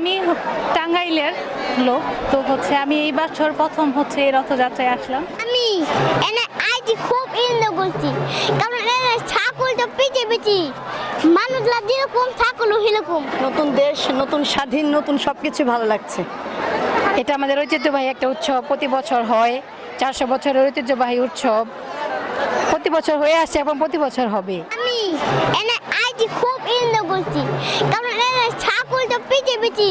আমি টাঙ্গাইলের লোক তো হচ্ছে আমি এই বছর প্রথম হচ্ছে এই রথযাত্রায় আসলাম। আমি এনে আইটি খুব এনজয় করছি কারণ এনে ছাগলটা পিছে পিছি মানুষরা যেরকম ছাগল সেরকম। নতুন দেশ নতুন স্বাধীন নতুন সব কিছু ভালো লাগছে। এটা আমাদের ঐতিহ্যবাহী একটা উৎসব প্রতি বছর হয় চারশো বছরের ঐতিহ্যবাহী উৎসব। প্রতি বছর হয়ে আসছে এবং প্রতি বছর হবে। আমি এনে আইটি খুব এনজয় করছি কারণ এনে ছাগলটা পিছে পিছি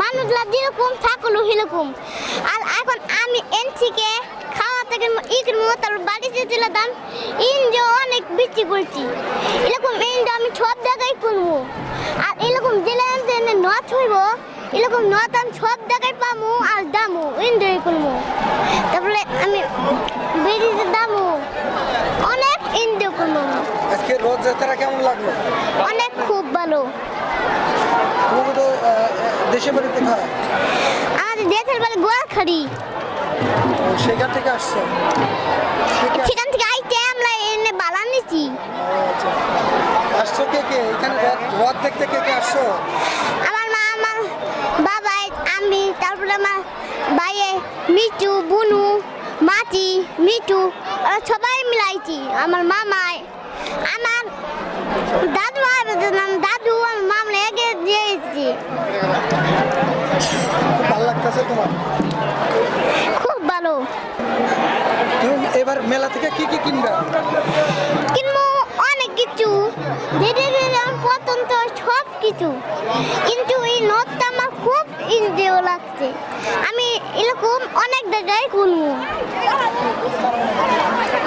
মানুষরা যেরকম ছাগল সেরকম। আর এখন আমি এনসিকে খাওয়া থেকে ইকের মতো বাড়িতে দিলাম এনজয় অনেক বেশি করছি এরকম এনজয় আমি সব জায়গায় করব আর এরকম জেলা এনে নথ হইব এরকম নথ আমি সব জায়গায় পাবো আর দামও এনজয় করব তারপরে আমি বেরিয়ে দামও অনেক এনজয় করব। আজকে রথযাত্রা কেমন লাগল? অনেক খুব ভালো। তোমাকে তো দেশে বাড়ি কোথায় আমাদের দেশের বাড়ি গোয়ালখাড়ি সেখান থেকে আসছো? সেখান থেকে আইতে আমরা এনে বালা নিছি। আচ্ছা। আসছো কে কে? এখানে রথ দেখতে কে কে আসছো? আমার মা আমার বাবা আমি তারপরে আমার ভাইয়ে মিটু বুনু মাটি মিটু সবাই মিলাইছি। আমার মামায় আমার দাদু আমার মামলা এগে দিয়েছি খুব ভালো খুব ভালো। তুমি এবার মেলা থেকে কি কি কিনবে? কিন্তু অনেক কিছু। ধীরে আমার পছন্দ সব কিছু কিন্তু এই নথটা আমার খুব ইন্দ্রিয় লাগছে। আমি এরকম অনেক জায়গায় ঘুরবো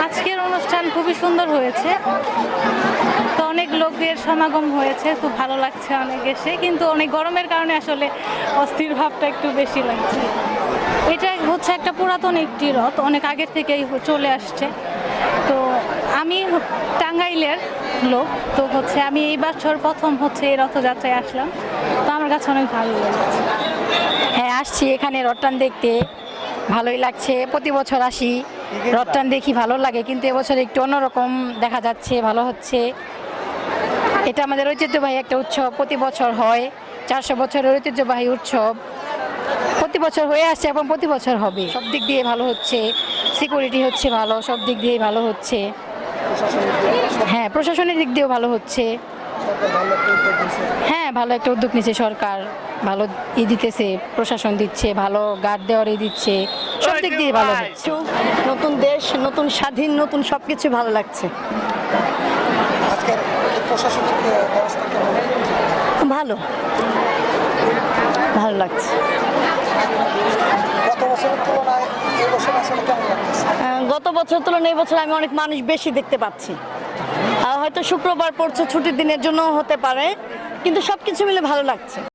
আজকের অনুষ্ঠান খুবই সুন্দর হয়েছে। তো অনেক সমাগম হয়েছে, খুব ভালো লাগছে অনেক এসে, কিন্তু অনেক গরমের কারণে আসলে অস্থির ভাবটা একটু বেশি লাগছে। এটা হচ্ছে একটা পুরাতন একটি রথ, অনেক আগের থেকেই চলে আসছে। তো আমি টাঙ্গাইলের লোক, তো হচ্ছে আমি এই বছর প্রথম হচ্ছে এই রথযাত্রায় আসলাম। তো আমার কাছে অনেক ভালো লেগেছে। হ্যাঁ আসছি এখানে রটটান দেখতে। ভালোই লাগছে, প্রতি বছর আসি। রটটান দেখি ভালো লাগে, কিন্তু এবছর একটু অন্যরকম দেখা যাচ্ছে, ভালো হচ্ছে। এটা আমাদের ঐতিহ্যবাহী একটা উৎসব। প্রতি বছর হয়। চারশো বছরের ঐতিহ্যবাহী উৎসব। প্রতি বছর হয়ে আসছে এবং প্রতি বছর হবে। সব দিক দিয়ে ভালো হচ্ছে। সিকিউরিটি হচ্ছে ভালো সব দিক দিয়ে ভালো হচ্ছে। হ্যাঁ প্রশাসনের দিক দিয়েও ভালো হচ্ছে। হ্যাঁ ভালো একটা উদ্যোগ নিচ্ছে সরকার। ভালো ই দিতেছে প্রশাসন দিচ্ছে ভালো গার্ড দেওয়ার ই দিচ্ছে। সব দিক দিয়ে ভালো হচ্ছে। নতুন দেশ নতুন স্বাধীন নতুন সব কিছু ভালো লাগছে। আজকের প্রশাসনিক ব্যবস্থা কেমন? ভালো। ভালো লাগছে। গত বছরের তুলনায় এই বছর আসলে কেমন গত বছর তুলনায় এই বছর আমি অনেক মানুষ বেশি দেখতে পাচ্ছি। হয়তো শুক্রবার পড়ছে ছুটির দিনের জন্য হতে পারে কিন্তু সব কিছু মিলে ভালো লাগছে।